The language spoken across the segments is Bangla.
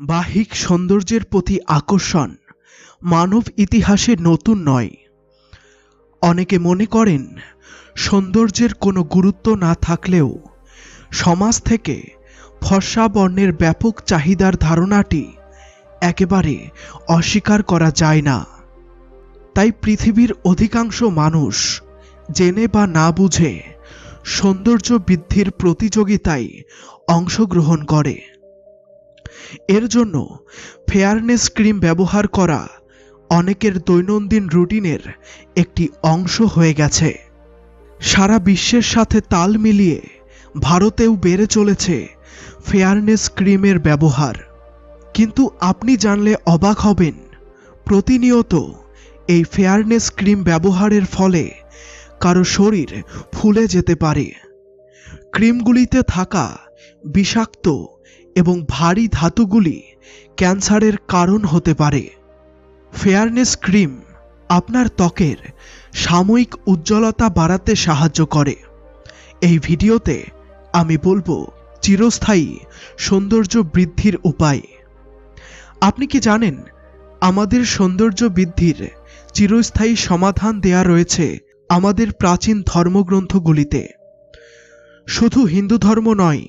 বাহিক সৌন্দর্যের প্রতি আকর্ষণ মানব ইতিহাসে নতুন নয়। অনেকে মনে করেন, সৌন্দর্যের কোনো গুরুত্ব না থাকলেও সমাজ থেকে ফর্সা বর্ণের ব্যাপক চাহিদার ধারণাটি একেবারে অস্বীকার করা যায় না। তাই পৃথিবীর অধিকাংশ মানুষ জেনে বা না বুঝে সৌন্দর্য বৃদ্ধির প্রতিযোগিতায় অংশগ্রহণ করে। এর জন্য ফেয়ারনেস ক্রিম ব্যবহার করা অনেকের দৈনন্দিন রুটিনের একটি অংশ হয়ে গেছে। সারা বিশ্বের সাথে তাল মিলিয়ে ভারতেও বেড়ে চলেছে ফেয়ারনেস ক্রিমের ব্যবহার। কিন্তু আপনি জানলে অবাক হবেন, প্রতিনিয়ত এই ফেয়ারনেস ক্রিম ব্যবহারের ফলে কারও শরীর ফুলে যেতে পারে। ক্রিমগুলিতে থাকা বিষাক্ত এবং ভারী ধাতুগুলি ক্যান্সারের কারণ হতে পারে। ফেয়ারনেস ক্রিম আপনার ত্বকের সাময়িক উজ্জ্বলতা বাড়াতে সাহায্য করে। এই ভিডিওতে আমি বলব চিরস্থায়ী সৌন্দর্য বৃদ্ধির উপায়। আপনি কি জানেন, আমাদের সৌন্দর্য বৃদ্ধির চিরস্থায়ী সমাধান দেয়া রয়েছে আমাদের প্রাচীন ধর্মগ্রন্থগুলিতে। শুধু হিন্দু ধর্ম নয়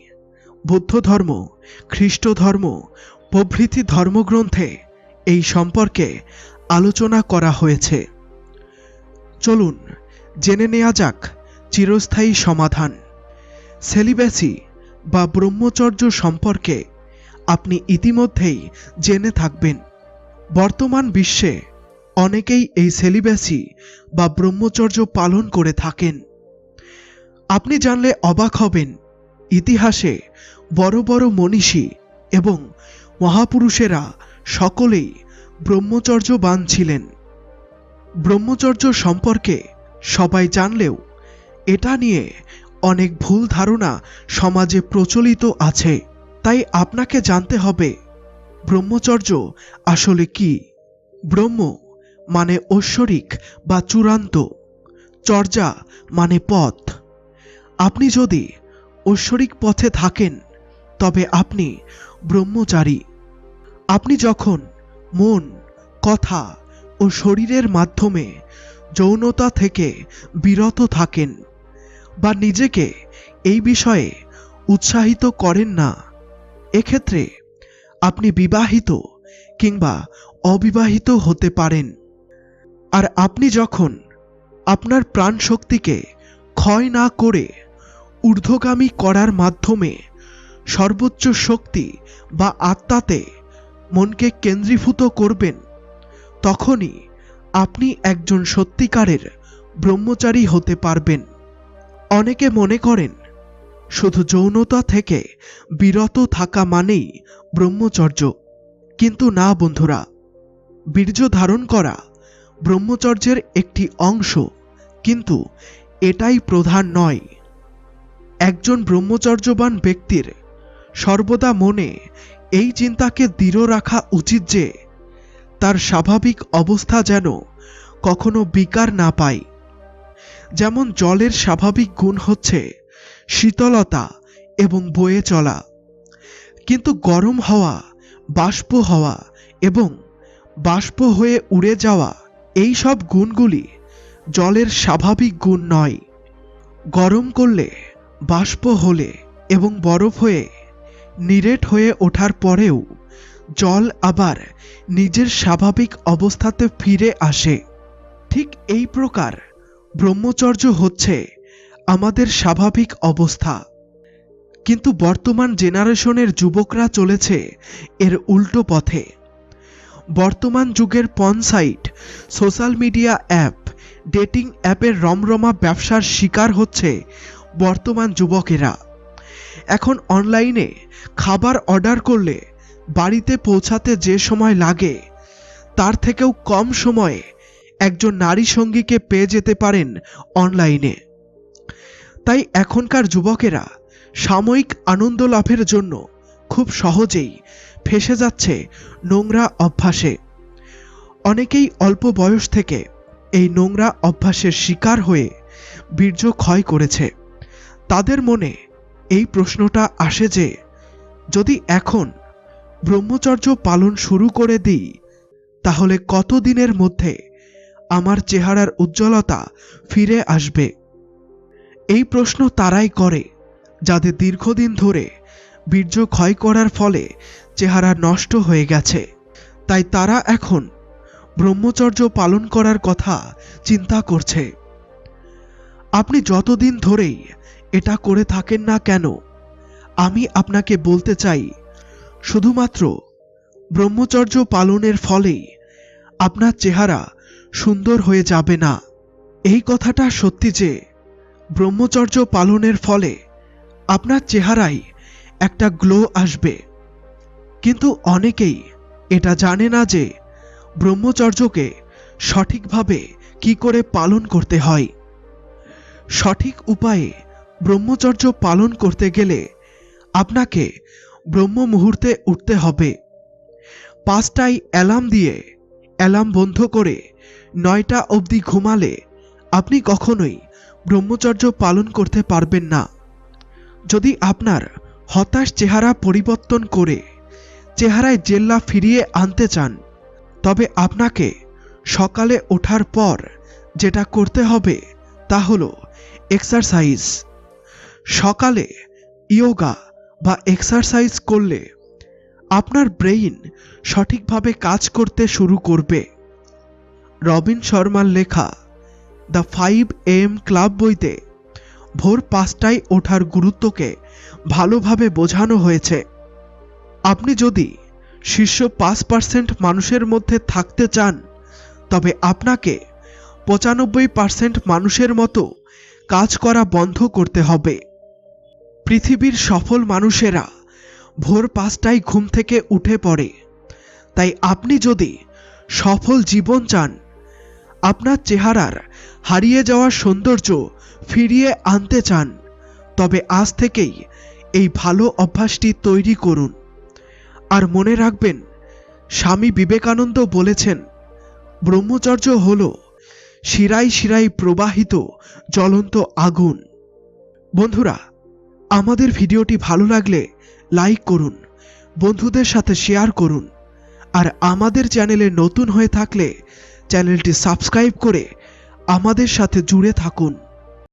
বৌদ্ধ ধর্ম খ্রিস্ট ধর্ম, প্রভৃতি ধর্মগ্রন্থে এই সম্পর্কে আলোচনা করা হয়েছে। চলুন, জেনে নেওয়া যাক চিরস্থায়ী সমাধান। সেলিব্যাসি বা ব্রহ্মচর্য সম্পর্কে আপনি ইতিমধ্যেই জেনে থাকবেন। বর্তমান বিশ্বে অনেকেই এই সেলিব্যাসি বা ব্রহ্মচর্য পালন করে থাকেন। আপনি জানলে অবাক হবেন ইতিহাসে বড় বড় মনীষী এবং মহাপুরুষেরা সকলেই ব্রহ্মচর্যবান ছিলেন। ব্রহ্মচর্য সম্পর্কে সবাই জানলেও এটা নিয়ে অনেক ভুল ধারণা সমাজে প্রচলিত আছে। তাই আপনাকে জানতে হবে, ব্রহ্মচর্য আসলে কি? ব্রহ্ম মানে ঐশ্বরিক বা চূড়ান্ত, চর্যা মানে পথ। আপনি যদি ঐশ্বরিক পথে থাকেন, তবে আপনি ব্রহ্মচারী। আপনি যখন মন, কথা ও শরীরের মাধ্যমে যৌনতা থেকে বিরত থাকেন বা নিজেকে এই বিষয়ে উৎসাহিত করেন না, এক্ষেত্রে আপনি বিবাহিত কিংবা অবিবাহিত হতে পারেন। আর আপনি যখন আপনার প্রাণ শক্তিকে ক্ষয় না করে ঊর্ধ্বগামী করার মাধ্যমে সর্বোচ্চ শক্তি বা আত্মাতে মনকে কেন্দ্রীভূত করবেন, তখনই আপনি একজন সত্যিকারের ব্রহ্মচারী হতে পারবেন। অনেকে মনে করেন, শুধু যৌনতা থেকে বিরত থাকা মানেই ব্রহ্মচর্য। কিন্তু না, বন্ধুরা, বীর্য ধারণ করা ব্রহ্মচর্যের একটি অংশ কিন্তু এটাই প্রধান নয়। একজন ব্রহ্মচর্যবান ব্যক্তির সর্বদা মনে এই চিন্তাকে দৃঢ় রাখা উচিত যে তার স্বাভাবিক অবস্থা যেন কখনো বিকার না পায়। যেমন জলের স্বাভাবিক গুণ হচ্ছে শীতলতা এবং বয়ে চলা। কিন্তু গরম হওয়া, বাষ্প হওয়া এবং বাষ্প হয়ে উড়ে যাওয়া এই সব গুণগুলি জলের স্বাভাবিক গুণ নয়। গরম করলে বাষ্প হলে এবং বরফ হয়ে, নিরেট হয়ে ওঠার পরেও জল আবার নিজের স্বাভাবিক অবস্থাতে ফিরে আসে। ঠিক এই প্রকার ব্রহ্মচর্য হচ্ছে আমাদের স্বাভাবিক অবস্থা। কিন্তু বর্তমান জেনারেশনের যুবকরা চলেছে এর উল্টো পথে। বর্তমান যুগের পনসাইট সোশ্যাল মিডিয়া অ্যাপ, ডেটিং অ্যাপের রমরমা ব্যবসার শিকার হচ্ছে বর্তমান যুবকেরা। এখন অনলাইনে খাবার অর্ডার করলে বাড়িতে পৌঁছাতে যে সময় লাগে, তার থেকেও কম সময়ে একজন নারী সঙ্গীকে পেয়ে যেতে পারেন অনলাইনে। তাই এখনকার যুবকেরা সাময়িক আনন্দ লাভের জন্য খুব সহজেই ফেসে যাচ্ছে নোংরা অভ্যাসে। অনেকেই অল্প বয়স থেকে এই নোংরা অভ্যাসের শিকার হয়ে বীর্য ক্ষয় করেছে। তাদের মনে এই প্রশ্নটা আসে যে, যদি এখন ব্রহ্মচর্য পালন শুরু করে দিই, তাহলে কত দিনের মধ্যে আমার চেহারার উজ্জ্বলতা ফিরে আসবে? এই প্রশ্ন তারাই করে, যাদের দীর্ঘদিন ধরে বীর্য ক্ষয় করার ফলে চেহারা নষ্ট হয়ে গেছে। তাই তারা এখন ব্রহ্মচর্য পালন করার কথা চিন্তা করছে। আপনি যতদিন ধরেই এটা করে থাকেন না কেন? আমি আপনাকে বলতে চাই, শুধুমাত্র ব্রহ্মচর্য পালনের ফলেই আপনার চেহারা সুন্দর হয়ে যাবে না। এই কথাটা সত্যি যে, ব্রহ্মচর্য পালনের ফলে আপনার চেহারায় একটা গ্লো আসবে। কিন্তু অনেকেই এটা জানে না যে, ব্রহ্মচর্যকে সঠিকভাবে কি করে পালন করতে হয়। সঠিক উপায়ে ব্রহ্মচর্য পালন করতে গেলে আপনাকে ব্রহ্ম মুহূর্তে উঠতে হবে। পাঁচটায় অ্যালার্ম দিয়ে অ্যালার্ম বন্ধ করে নয়টা অবধি ঘুমালে আপনি কখনোই ব্রহ্মচর্য পালন করতে পারবেন না। যদি আপনার হতাশ চেহারা পরিবর্তন করে চেহারায় জেল্লা ফিরিয়ে আনতে চান, তবে আপনাকে সকালে ওঠার পর যেটা করতে হবে তা হলো এক্সারসাইজ। সকালে ইয়োগা বা এক্সারসাইজ করলে আপনার ব্রেইন সঠিকভাবে কাজ করতে শুরু করবে। রবিন শর্মার লেখা দ্য ফাইভ এম ক্লাব বইতে ভোর পাঁচটায় ওঠার গুরুত্বকে ভালোভাবে বোঝানো হয়েছে। আপনি যদি শীর্ষ পাঁচ পার্সেন্ট মানুষের মধ্যে থাকতে চান, তবে আপনাকে পঁচানব্বই পার্সেন্ট মানুষের মতো কাজ করা বন্ধ করতে হবে। পৃথিবীর সফল মানুষেরা ভোর পাঁচটায় ঘুম থেকে উঠে পড়ে। তাই আপনি যদি সফল জীবন চান, আপনার চেহারার হারিয়ে যাওয়া সৌন্দর্য ফিরিয়ে আনতে চান, তবে আজ থেকেই এই ভালো অভ্যাসটি তৈরি করুন। আর মনে রাখবেন, স্বামী বিবেকানন্দ বলেছেন, ব্রহ্মচর্য হল শিরাই শিরাই প্রবাহিত জ্বলন্ত আগুন। বন্ধুরা আমাদের ভিডিওটি ভালো লাগলে লাইক করুন, বন্ধুদের সাথে শেয়ার করুন, আর আমাদের চ্যানেলে নতুন হয়ে থাকলে চ্যানেলটি সাবস্ক্রাইব করে আমাদের সাথে জুড়ে থাকুন।